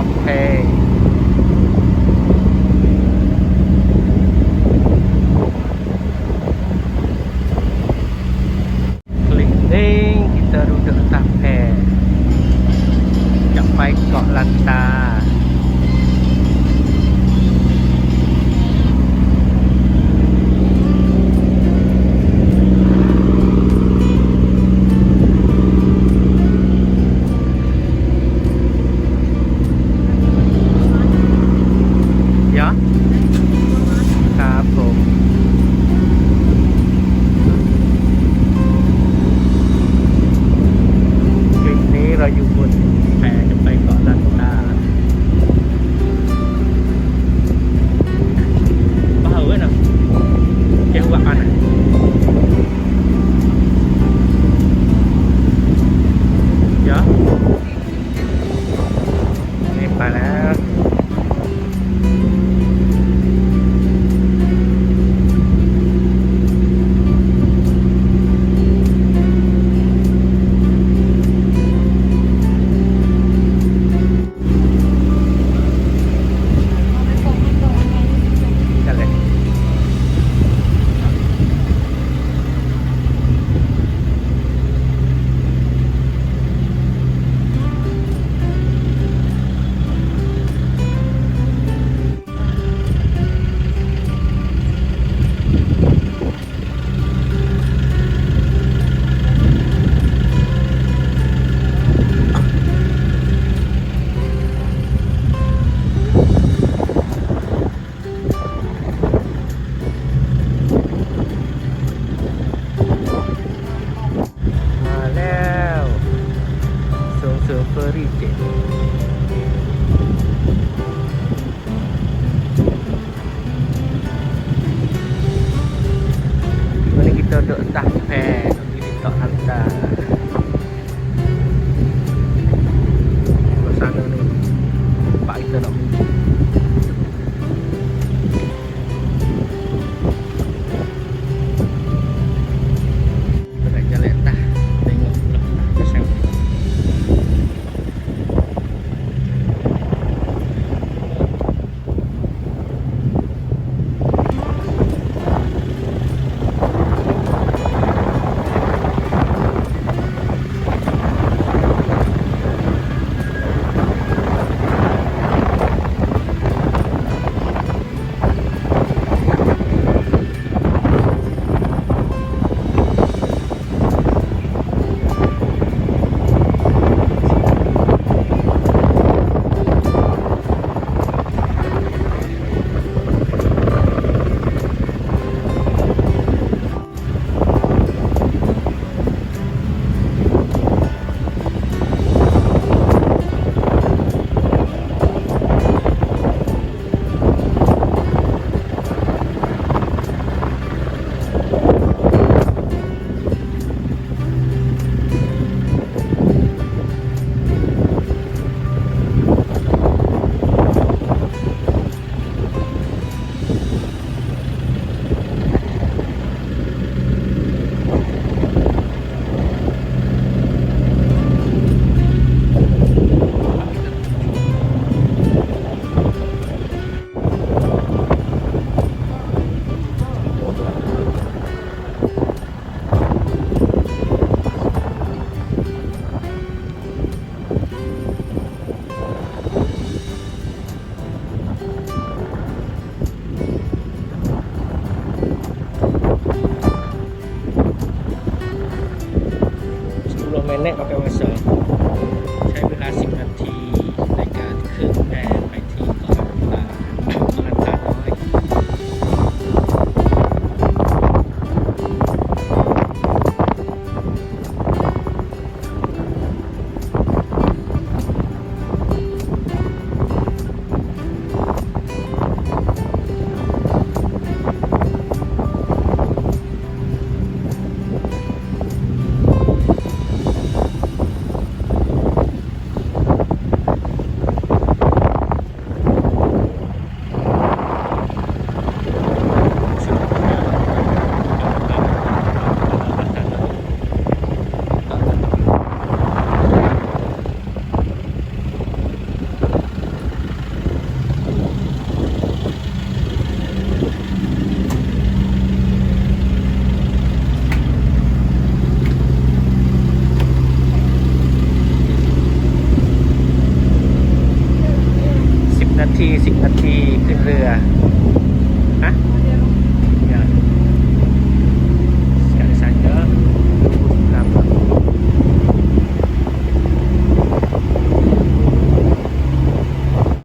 อเคลิกดิ้งกิตารูเดอร์ตาแพจับไปเกาะลันตา ไป 저, 저, 딱 앞에 여기 있던 한자 ทีสิบนาทีขึ้นเรือนะ